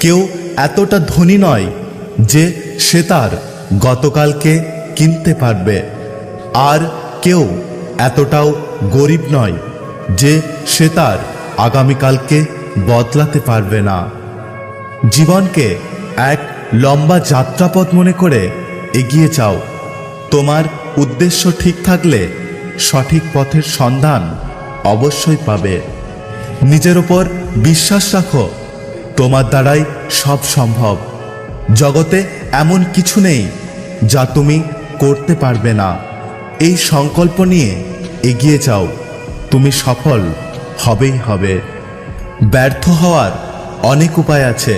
কেউ এতটা ধনী নয় যে সে তার গতকালকে কিনতে পারবে। আর কেউ এতটাও গরিব নয় যে সে তার আগামীকালকে বদলাতে পারবে না। জীবনকে এক লম্বা যাত্রাপথ মনে করে এগিয়ে যাও। তোমার উদ্দেশ্য ঠিক থাকলে সঠিক পথের সন্ধান অবশ্যই পাবে। নিজের ওপর বিশ্বাস রাখো তোমার দ্বারাই সব সম্ভব। জগতে এমন কিছু নেই যা তুমি করতে পারবে না। এই সংকল্প নিয়ে এগিয়ে যাও। তুমি সফল হবেই হবে। ব্যর্থ হওয়ার অনেক উপায় আছে,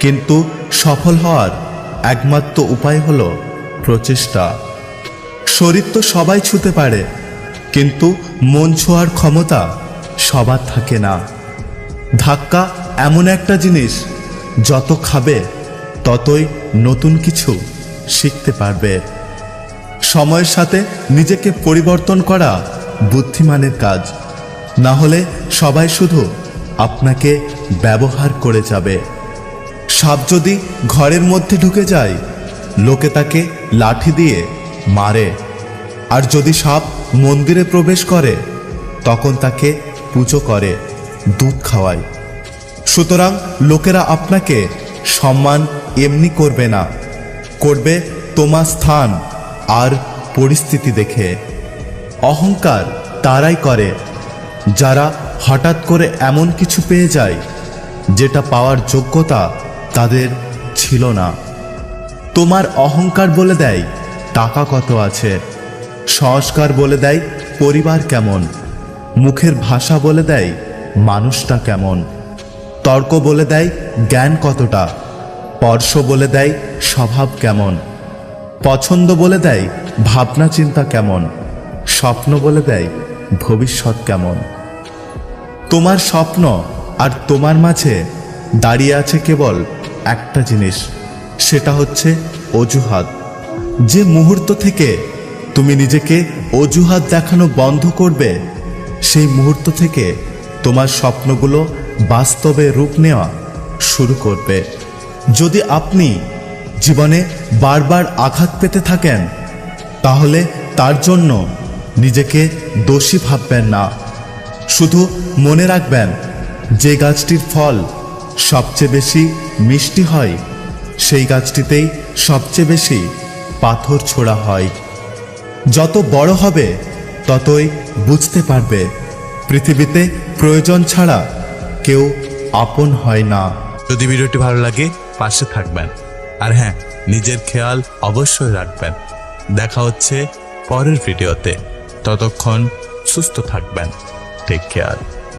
কিন্তু সফল হওয়ার একমাত্র উপায় হলো প্রচেষ্টা। শরীর তো সবাই ছুতে পারে, কিন্তু মন ছোঁয়ার ক্ষমতা সবার থাকে না। ধাক্কা এমন একটা জিনিস যত খাবে, ততই নতুন কিছু শিখতে পারবে। সময়ের সাথে নিজেকে পরিবর্তন করা বুদ্ধিমানের কাজ। না হলে সবাই শুধু আপনাকে ব্যবহার করে যাবে। সাপ যদি ঘরের মধ্যে ঢুকে যায়, লোকে তাকে লাঠি দিয়ে মারে। আর যদি সাপ মন্দিরে প্রবেশ করে, তখন তাকে পুজো করে, দুধ খাওয়ায়। সুতরাং লোকেরা আপনাকে সম্মান এমনি করবে না। করবে তোমার স্থান আর পরিস্থিতি দেখে। অহংকার তারাই করে, যারা হঠাৎ করে এমন কিছু পেয়ে যায়, যেটা পাওয়ার যোগ্যতা তাদের ছিল না। তোমার অহংকার বলে দেয়, টাকা কত আছে? সংস্কার বলে দেয়, পরিবার কেমন? মুখের ভাষা বলে দেয়, মানুষটা কেমন? তর্ক বলে দেয় জ্ঞান কতটা, স্পর্শ বলে দেয় স্বভাব কেমন, পছন্দ বলে দেয় ভাবনা চিন্তা কেমন, স্বপ্ন বলে দেয় ভবিষ্যৎ কেমন। তোমার স্বপ্ন আর তোমার মাঝে দাঁড়িয়ে আছে কেবল একটা জিনিস, সেটা হচ্ছে অজুহাত। যে মুহূর্ত থেকে তুমি নিজেকে অজুহাত দেখানো বন্ধ করবে, সেই মুহূর্ত থেকে তোমার স্বপ্নগুলো বাস্তবে রূপ নেওয়া শুরু করবে। যদি আপনি জীবনে বারবার আঘাত পেতে থাকেন, তাহলে তার জন্য নিজেকে দোষী ভাববেন না। শুধু মনে রাখবেন, যে গাছটির ফল সবচেয়ে বেশি মিষ্টি হয়, সেই গাছটিতেই সবচেয়ে বেশি পাথর ছোড়া হয়। যত বড় হবে, ততই বুঝতে পারবে, পৃথিবীতে প্রয়োজন ছাড়া কেউ আপন হয় না। যদি ভিডিওটি ভালো লাগে, পাশে থাকবেন। আর হ্যাঁ নিজের খেয়াল অবশ্যই রাখবেন। দেখা হচ্ছে পরের ভিডিওতে। ততক্ষণ সুস্থ থাকবেন। Take care